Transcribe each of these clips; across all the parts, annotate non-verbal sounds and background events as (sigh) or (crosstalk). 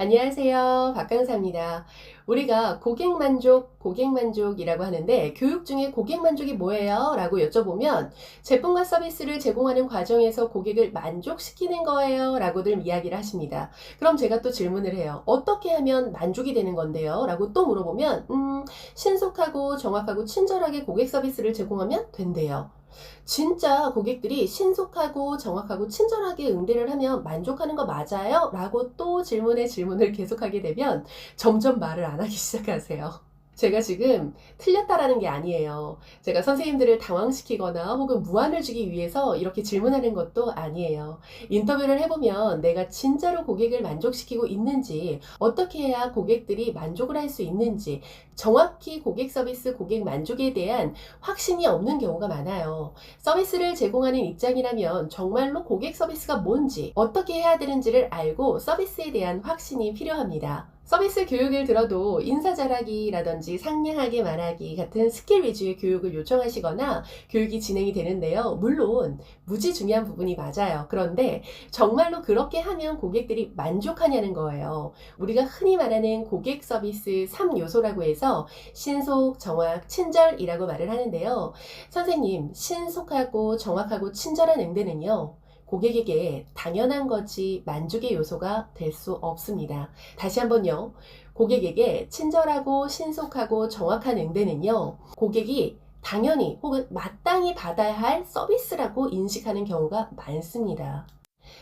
안녕하세요. 박강사입니다. 우리가 고객 만족, 고객 만족이라고 하는데 교육 중에 고객 만족이 뭐예요? 라고 여쭤보면 제품과 서비스를 제공하는 과정에서 고객을 만족시키는 거예요. 라고들 이야기를 하십니다. 그럼 제가 또 질문을 해요. 어떻게 하면 만족이 되는 건데요? 라고 또 물어보면 음, 신속하고 정확하고 친절하게 고객 서비스를 제공하면 된대요. 진짜 고객들이 신속하고 정확하고 친절하게 응대를 하면 만족하는 거 맞아요? 라고 또 질문에 질문을 계속하게 되면 점점 말을 안 하기 (laughs) 시작하세요. 제가 지금 틀렸다라는 게 아니에요. 제가 선생님들을 당황시키거나 혹은 무안을 주기 위해서 이렇게 질문하는 것도 아니에요. 인터뷰를 해보면 내가 진짜로 고객을 만족시키고 있는지, 어떻게 해야 고객들이 만족을 할 수 있는지, 정확히 고객 서비스, 고객 만족에 대한 확신이 없는 경우가 많아요. 서비스를 제공하는 입장이라면 정말로 고객 서비스가 뭔지, 어떻게 해야 되는지를 알고 서비스에 대한 확신이 필요합니다. 서비스 교육을 들어도 인사 잘하기라든지 상냥하게 말하기 같은 스킬 위주의 교육을 요청하시거나 교육이 진행이 되는데요. 물론 무지 중요한 부분이 맞아요. 그런데 정말로 그렇게 하면 고객들이 만족하냐는 거예요. 우리가 흔히 말하는 고객 서비스 3요소라고 해서 신속, 정확, 친절이라고 말을 하는데요. 선생님, 신속하고 정확하고 친절한 응대는요. 고객에게 당연한 거지 만족의 요소가 될 수 없습니다. 다시 한번요. 고객에게 친절하고 신속하고 정확한 응대는요. 고객이 당연히 혹은 마땅히 받아야 할 서비스라고 인식하는 경우가 많습니다.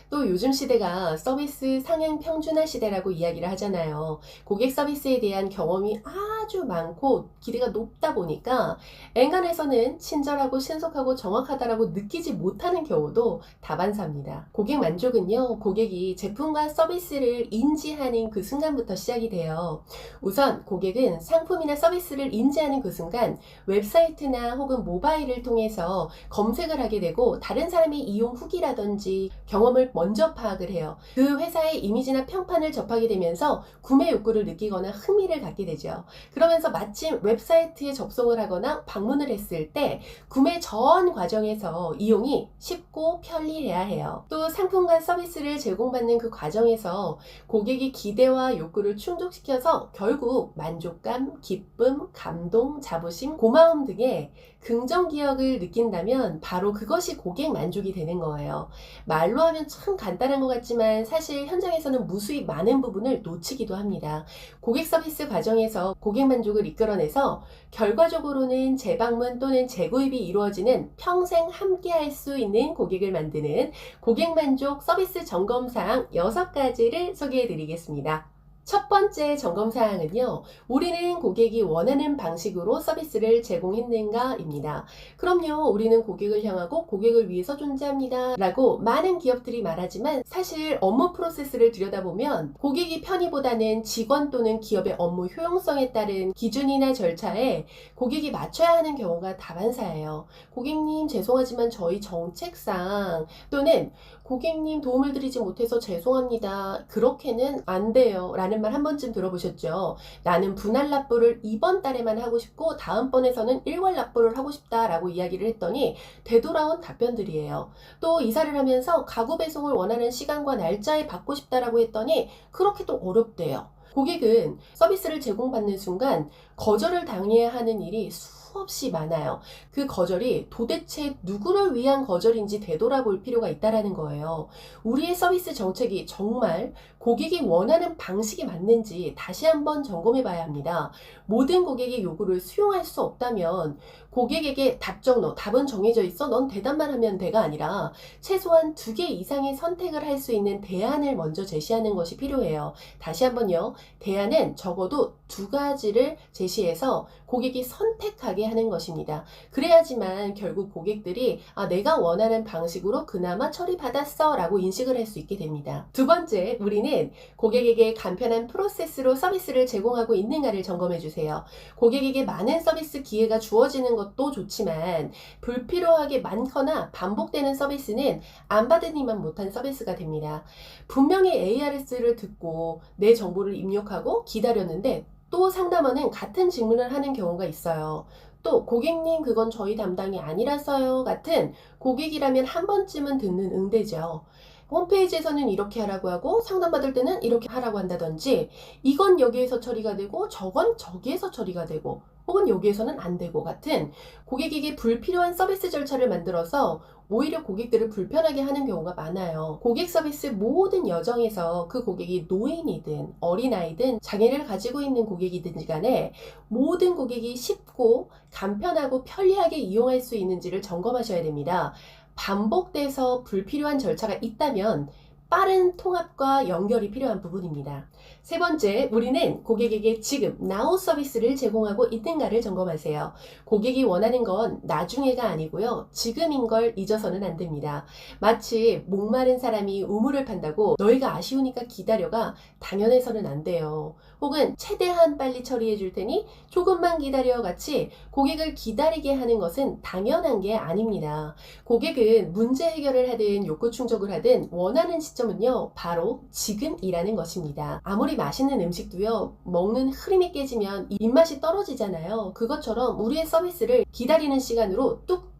또 요즘 시대가 서비스 상향 평준화 시대라고 이야기를 하잖아요. 고객 서비스에 대한 경험이 아주 많고 기대가 높다 보니까 엔간에서는 친절하고 신속하고 정확하다라고 느끼지 못하는 경우도 다반사입니다. 고객 만족은요, 고객이 제품과 서비스를 인지하는 그 순간부터 시작이 돼요. 우선 고객은 상품이나 서비스를 인지하는 그 순간 웹사이트나 혹은 모바일을 통해서 검색을 하게 되고 다른 사람의 이용 후기라든지 경험을 먼저 파악을 해요. 그 회사의 이미지나 평판을 접하게 되면서 구매 욕구를 느끼거나 흥미를 갖게 되죠. 그러면서 마침 웹사이트에 접속을 하거나 방문을 했을 때 구매 전 과정에서 이용이 쉽고 편리해야 해요. 또 상품과 서비스를 제공받는 그 과정에서 고객이 기대와 욕구를 충족시켜서 결국 만족감, 기쁨, 감동, 자부심, 고마움 등의 긍정 기억을 느낀다면 바로 그것이 고객 만족이 되는 거예요. 말로 하면 참 간단한 것 같지만 사실 현장에서는 무수히 많은 부분을 놓치기도 합니다. 고객 서비스 과정에서 고객 만족을 이끌어내서 결과적으로는 재방문 또는 재구입이 이루어지는 평생 함께 할 수 있는 고객을 만드는 고객 만족 서비스 점검 사항 6가지를 소개해 드리겠습니다. 첫 번째 점검 사항은요, 우리는 고객이 원하는 방식으로 서비스를 제공했는가입니다. 그럼요, 우리는 고객을 향하고 고객을 위해서 존재합니다. 라고 많은 기업들이 말하지만 사실 업무 프로세스를 들여다보면 고객이 편의보다는 직원 또는 기업의 업무 효용성에 따른 기준이나 절차에 고객이 맞춰야 하는 경우가 다반사예요. 고객님, 죄송하지만 저희 정책상 또는 고객님 도움을 드리지 못해서 죄송합니다. 그렇게는 안 돼요. 라는 말 한 번쯤 들어보셨죠? 나는 분할 납부를 이번 달에만 하고 싶고 다음번에서는 일괄 납부를 하고 싶다라고 이야기를 했더니 되돌아온 답변들이에요. 또 이사를 하면서 가구 배송을 원하는 시간과 날짜에 받고 싶다라고 했더니 그렇게도 어렵대요. 고객은 서비스를 제공받는 순간 거절을 당해야 하는 일이 수 없이 많아요. 그 거절이 도대체 누구를 위한 거절인지 되돌아볼 필요가 있다라는 거예요. 우리의 서비스 정책이 정말 고객이 원하는 방식이 맞는지 다시 한번 점검해 봐야 합니다. 모든 고객의 요구를 수용할 수 없다면 고객에게 답정너, 답은 정해져 있어, 넌 대답만 하면 돼가 아니라 최소한 두 개 이상의 선택을 할 수 있는 대안을 먼저 제시하는 것이 필요해요. 다시 한번요. 대안은 적어도 두 가지를 제시해서 고객이 선택하게 하는 것입니다. 그래야지만 결국 고객들이 아, 내가 원하는 방식으로 그나마 처리받았어 라고 인식을 할 수 있게 됩니다. 두 번째, 우리는 고객에게 간편한 프로세스로 서비스를 제공하고 있는가를 점검해 주세요. 고객에게 많은 서비스 기회가 주어지는 것도 좋지만 불필요하게 많거나 반복되는 서비스는 안 받으니만 못한 서비스가 됩니다. 분명히 ARS를 듣고 내 정보를 입력하고 기다렸는데 또 상담원은 같은 질문을 하는 경우가 있어요. 또 고객님 그건 저희 담당이 아니라서요 같은 고객이라면 한 번쯤은 듣는 응대죠. 홈페이지에서는 이렇게 하라고 하고 상담받을 때는 이렇게 하라고 한다든지 이건 여기에서 처리가 되고 저건 저기에서 처리가 되고 혹은 여기에서는 안 되고 같은 고객에게 불필요한 서비스 절차를 만들어서 오히려 고객들을 불편하게 하는 경우가 많아요. 고객 서비스 모든 여정에서 그 고객이 노인이든 어린아이든 장애를 가지고 있는 고객이든지 간에 모든 고객이 쉽고 간편하고 편리하게 이용할 수 있는지를 점검하셔야 됩니다. 반복돼서 불필요한 절차가 있다면 빠른 통합과 연결이 필요한 부분입니다. 세 번째, 우리는 고객에게 지금 now 서비스를 제공하고 있는가를 점검하세요. 고객이 원하는 건 나중에가 아니고요. 지금인 걸 잊어서는 안 됩니다. 마치 목마른 사람이 우물을 판다고 너희가 아쉬우니까 기다려가 당연해서는 안 돼요. 혹은 최대한 빨리 처리해 줄 테니 조금만 기다려 같이 고객을 기다리게 하는 것은 당연한 게 아닙니다. 고객은 문제 해결을 하든 욕구 충족을 하든 원하는 시점 은요, 바로 지금이라는 것입니다. 아무리 맛있는 음식도요, 먹는 흐름이 깨지면 입맛이 떨어지잖아요. 그것처럼 우리의 서비스를 기다리는 시간으로 뚝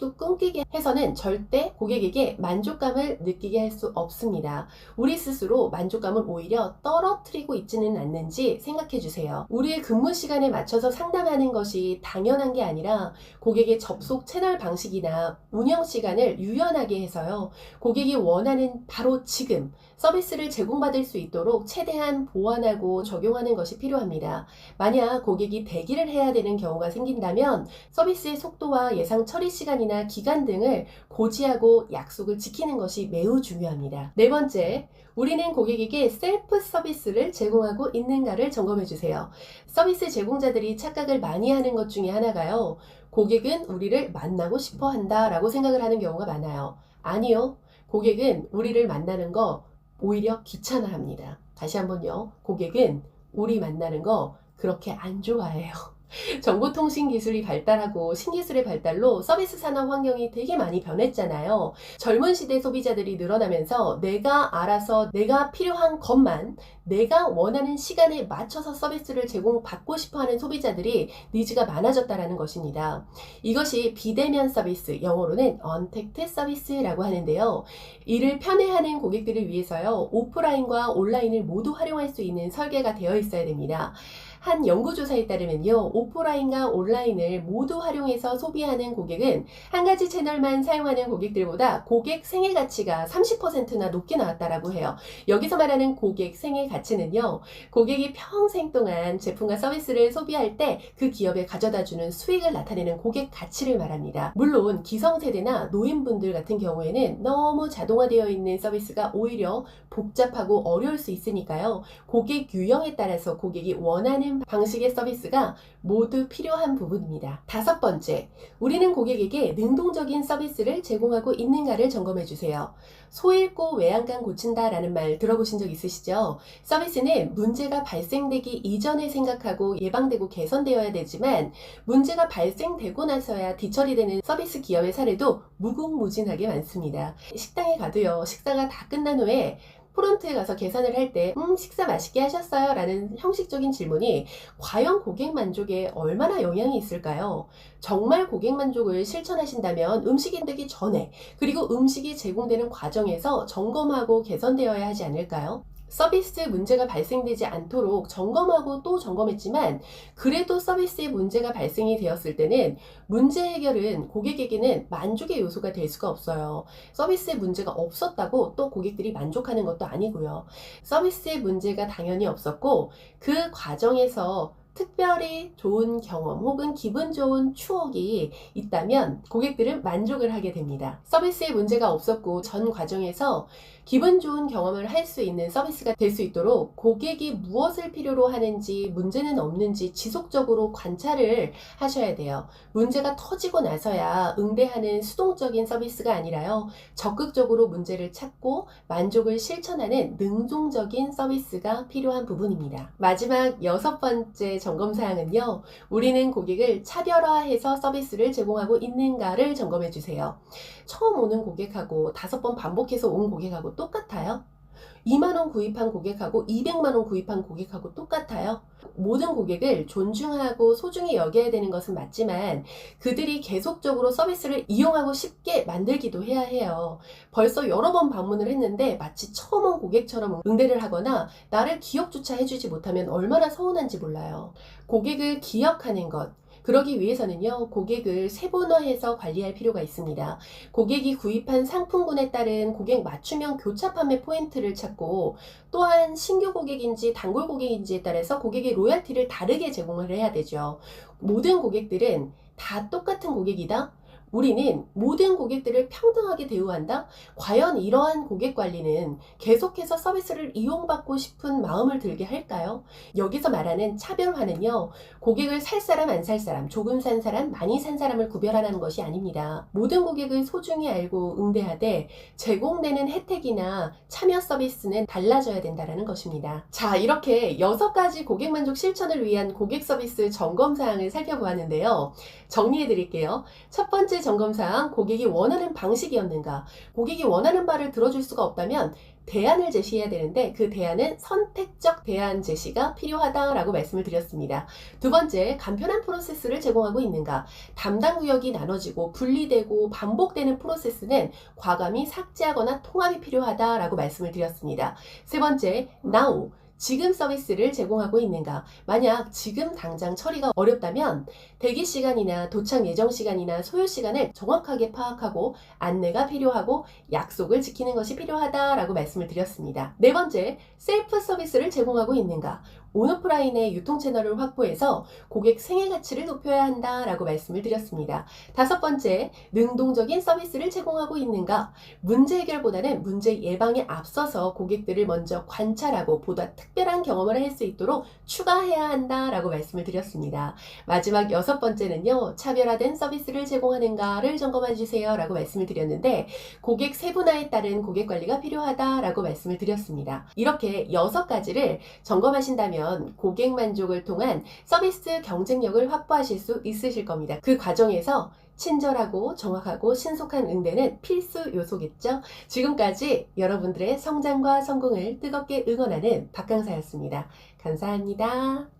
뚝뚝뚝 끊기게 해서는 절대 고객에게 만족감을 느끼게 할 수 없습니다. 우리 스스로 만족감을 오히려 떨어뜨리고 있지는 않는지 생각해 주세요. 우리의 근무 시간에 맞춰서 상담하는 것이 당연한 게 아니라 고객의 접속 채널 방식이나 운영 시간을 유연하게 해서요. 고객이 원하는 바로 지금 서비스를 제공받을 수 있도록 최대한 보완하고 적용하는 것이 필요합니다. 만약 고객이 대기를 해야 되는 경우가 생긴다면 서비스의 속도와 예상 처리 시간이나 기간 등을 고지하고 약속을 지키는 것이 매우 중요합니다. 네 번째, 우리는 고객에게 셀프 서비스를 제공하고 있는가를 점검해 주세요. 서비스 제공자들이 착각을 많이 하는 것 중에 하나가요. 고객은 우리를 만나고 싶어 한다 라고 생각을 하는 경우가 많아요. 아니요. 고객은 우리를 만나는 거 오히려 귀찮아 합니다. 다시 한번요. 고객은 우리 만나는 거 그렇게 안 좋아해요. (laughs) 정보통신 기술이 발달하고 신기술의 발달로 서비스 산업 환경이 되게 많이 변했잖아요. 젊은 시대 소비자들이 늘어나면서 내가 알아서 내가 필요한 것만 내가 원하는 시간에 맞춰서 서비스를 제공받고 싶어 하는 소비자들이 니즈가 많아졌다라는 것입니다. 이것이 비대면 서비스, 영어로는 언택트 서비스라고 하는데요. 이를 편애하는 고객들을 위해서요. 오프라인과 온라인을 모두 활용할 수 있는 설계가 되어 있어야 됩니다. 한 연구조사에 따르면요, 오프라인과 온라인을 모두 활용해서 소비하는 고객은 한 가지 채널만 사용하는 고객들보다 고객 생애 가치가 30%나 높게 나왔다라고 해요. 여기서 말하는 고객 생애 가치는요, 고객이 평생 동안 제품과 서비스를 소비할 때 그 기업에 가져다 주는 수익을 나타내는 고객 가치를 말합니다. 물론 기성세대나 노인분들 같은 경우에는 너무 자동화되어 있는 서비스가 오히려 복잡하고 어려울 수 있으니까요. 고객 유형에 따라서 고객이 원하는 방식의 서비스가 모두 필요한 부분입니다. 다섯 번째, 우리는 고객에게 능동적인 서비스를 제공하고 있는가를 점검해 주세요. 소 잃고 외양간 고친다 라는 말 들어보신 적 있으시죠? 서비스는 문제가 발생되기 이전에 생각하고 예방되고 개선되어야 되지만 문제가 발생되고 나서야 뒤처리되는 서비스 기업의 사례도 무궁무진하게 많습니다. 식당에 가도요, 식사가 다 끝난 후에 프론트에 가서 계산을 할 때, 음, 식사 맛있게 하셨어요? 라는 형식적인 질문이 과연 고객 만족에 얼마나 영향이 있을까요? 정말 고객 만족을 실천하신다면 음식이 되기 전에, 그리고 음식이 제공되는 과정에서 점검하고 개선되어야 하지 않을까요? 서비스 문제가 발생되지 않도록 점검하고 또 점검했지만 그래도 서비스에 문제가 발생이 되었을 때는 문제 해결은 고객에게는 만족의 요소가 될 수가 없어요. 서비스에 문제가 없었다고 또 고객들이 만족하는 것도 아니고요. 서비스에 문제가 당연히 없었고 그 과정에서 특별히 좋은 경험 혹은 기분 좋은 추억이 있다면 고객들은 만족을 하게 됩니다. 서비스에 문제가 없었고 전 과정에서 기분 좋은 경험을 할 수 있는 서비스가 될 수 있도록 고객이 무엇을 필요로 하는지 문제는 없는지 지속적으로 관찰을 하셔야 돼요. 문제가 터지고 나서야 응대하는 수동적인 서비스가 아니라요. 적극적으로 문제를 찾고 만족을 실천하는 능동적인 서비스가 필요한 부분입니다. 마지막 여섯 번째 점검 사항은요. 우리는 고객을 차별화해서 서비스를 제공하고 있는가를 점검해 주세요. 처음 오는 고객하고 다섯 번 반복해서 온 고객하고 똑같아요? 2만원 구입한 고객하고 200만원 구입한 고객하고 똑같아요. 모든 고객을 존중하고 소중히 여겨야 되는 것은 맞지만 그들이 계속적으로 서비스를 이용하고 싶게 만들기도 해야 해요. 벌써 여러 번 방문을 했는데 마치 처음 온 고객처럼 응대를 하거나 나를 기억조차 해주지 못하면 얼마나 서운한지 몰라요. 고객을 기억하는 것. 그러기 위해서는요, 고객을 세분화해서 관리할 필요가 있습니다. 고객이 구입한 상품군에 따른 고객 맞춤형 교차 판매 포인트를 찾고 또한 신규 고객인지 단골 고객인지에 따라서 고객의 로얄티를 다르게 제공을 해야 되죠. 모든 고객들은 다 똑같은 고객이다? 우리는 모든 고객들을 평등하게 대우한다? 과연 이러한 고객 관리는 계속해서 서비스를 이용받고 싶은 마음을 들게 할까요? 여기서 말하는 차별화는요, 고객을 살 사람 안 살 사람, 조금 산 사람, 많이 산 사람을 구별하라는 것이 아닙니다. 모든 고객을 소중히 알고 응대하되 제공되는 혜택이나 참여 서비스는 달라져야 된다는 것입니다. 자, 이렇게 여섯 가지 고객 만족 실천을 위한 고객 서비스 점검 사항을 살펴보았는데요. 정리해 드릴게요. 첫 번째 점검 사항, 고객이 원하는 방식이었는가? 고객이 원하는 바를 들어줄 수가 없다면 대안을 제시해야 되는데 그 대안은 선택적 대안 제시가 필요하다라고 말씀을 드렸습니다. 두 번째, 간편한 프로세스를 제공하고 있는가? 담당 구역이 나눠지고 분리되고 반복되는 프로세스는 과감히 삭제하거나 통합이 필요하다라고 말씀을 드렸습니다. 세 번째, now. 지금 서비스를 제공하고 있는가? 만약 지금 당장 처리가 어렵다면 대기 시간이나 도착 예정 시간이나 소요 시간을 정확하게 파악하고 안내가 필요하고 약속을 지키는 것이 필요하다라고 말씀을 드렸습니다. 네 번째, 셀프 서비스를 제공하고 있는가? 온오프라인의 유통 채널을 확보해서 고객 생애 가치를 높여야 한다라고 말씀을 드렸습니다. 다섯 번째, 능동적인 서비스를 제공하고 있는가? 문제 해결보다는 문제 예방에 앞서서 고객들을 먼저 관찰하고 보다 특별한 경험을 할 수 있도록 추가해야 한다라고 말씀을 드렸습니다. 마지막 여섯 번째는요, 차별화된 서비스를 제공하는가를 점검해 주세요라고 말씀을 드렸는데 고객 세분화에 따른 고객 관리가 필요하다라고 말씀을 드렸습니다. 이렇게 여섯 가지를 점검하신다 면 고객 만족을 통한 서비스 경쟁력을 확보하실 수 있으실 겁니다. 그 과정에서 친절하고 정확하고 신속한 응대는 필수 요소겠죠? 지금까지 여러분들의 성장과 성공을 뜨겁게 응원하는 박강사였습니다. 감사합니다.